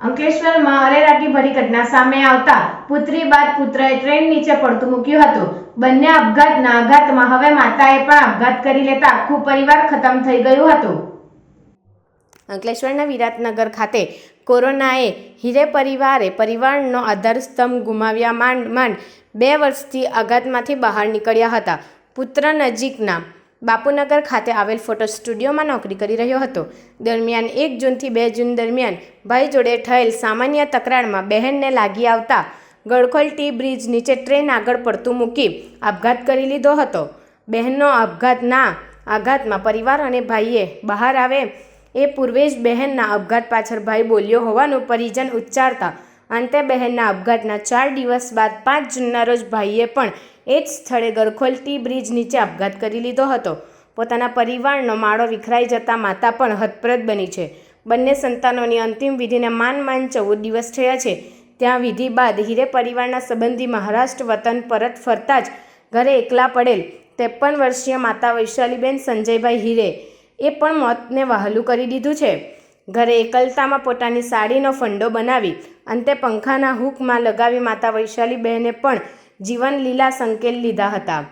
અંકલેશ્વરમાં અરેરાટી ભરી ઘટના સામે આવતા પુત્રી બાદ પુત્રએ ટ્રેન નીચે પડતું મૂક્યું હતું. બંને આપઘાતના આઘાતમાં હવે માતાએ પણ આપઘાત કરી લેતા આખું પરિવાર ખતમ થઈ ગયું હતું. અંકલેશ્વરના વિરાટનગર ખાતે કોરોનાએ હીરે પરિવારે પરિવારનો આધારસ્તંભ ગુમાવ્યા માંડ માંડ બે વર્ષથી આઘાતમાંથી બહાર નીકળ્યા હતા. પુત્ર નજીકના બાપુનગર ખાતે આવેલ ફોટો સ્ટુડિયોમાં નોકરી કરી રહ્યો હતો. દરમિયાન એક જૂનથી બે જૂન દરમિયાન ભાઈ જોડે થયેલ સામાન્ય તકરારમાં બહેનને લાગી આવતા ગળખોલ ટી બ્રિજ નીચે ટ્રેન આગળ પડતું મૂકી આપઘાત કરી લીધો હતો. બહેનનો આપઘાત ના આઘાતમાં પરિવાર અને ભાઈએ બહાર આવે એ પૂર્વે જ બહેનના આપઘાત પાછળ ભાઈ બોલ્યો હોવાનું પરિજન ઉચ્ચારતા અંતે બહેનના આપઘાતના ચાર દિવસ બાદ પાંચ જૂનના રોજ ભાઈએ પણ એ જ સ્થળે ગરખોલ ટી બ્રિજ નીચે આપઘાત કરી લીધો હતો. પોતાના પરિવારનો માળો વિખરાઈ જતા માતા પણ હતપ્રદ બની છે. બંને સંતાનોની અંતિમ વિધિને માન માન ચૌદ દિવસ થયા છે. ત્યાં વિધિ બાદ હીરે પરિવારના સંબંધી મહારાષ્ટ્ર વતન પરત ફરતા જ ઘરે એકલા પડેલ ત્રેપન વર્ષીય માતા વૈશાલીબેન સંજયભાઈ હીરે એ પણ મોતને વહાલું કરી દીધું છે. ઘરે એકલતામાં પોતાની સાડીનો ફંડો બનાવી અંતે પંખાના હૂકમાં લગાવી માતા વૈશાલીબહેને પણ જીવન લીલા સંકેલ લીધા હતા.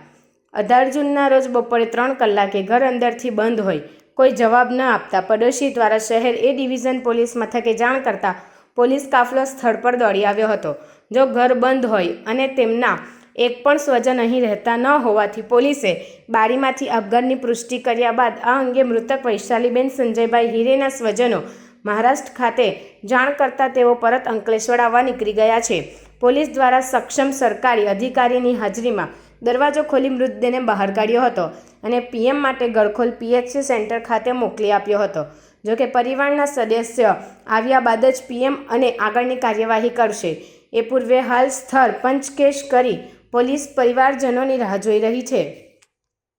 અઢાર જૂનના રોજ બપોરે ત્રણ કલાકે ઘર અંદરથી બંધ હોય, કોઈ જવાબ ન આપતા પડોશી દ્વારા શહેર એ ડિવિઝન પોલીસ મથકે જાણ કરતા પોલીસ કાફલો સ્થળ પર દોડી આવ્યો હતો. જો ઘર બંધ હોય અને તેમના એક પણ સ્વજન અહીં રહેતા ન હોવાથી પોલીસે બારીમાંથી અફઘાનની પુષ્ટિ કર્યા બાદ આ અંગે મૃતક વૈશાલીબેન સંજયભાઈ હિરેના સ્વજનો મહારાષ્ટ્ર ખાતે જાણ કરતાં તેઓ પરત અંકલેશ્વર આવવા નીકળી ગયા છે. પોલીસ દ્વારા સક્ષમ સરકારી અધિકારીની હાજરીમાં દરવાજો ખોલી મૃતદેહને બહાર કાઢ્યો હતો અને પીએમ માટે ગળખોલ પીએચસી સેન્ટર ખાતે મોકલી આપ્યો હતો. જોકે પરિવારના સદસ્ય આવ્યા બાદ જ પીએમ અને આગળની કાર્યવાહી કરશે. એ પૂર્વે હાલ સ્થળ પંચકેશ કરી પોલીસ પરિવારજનોની રાહ જોઈ રહી છે.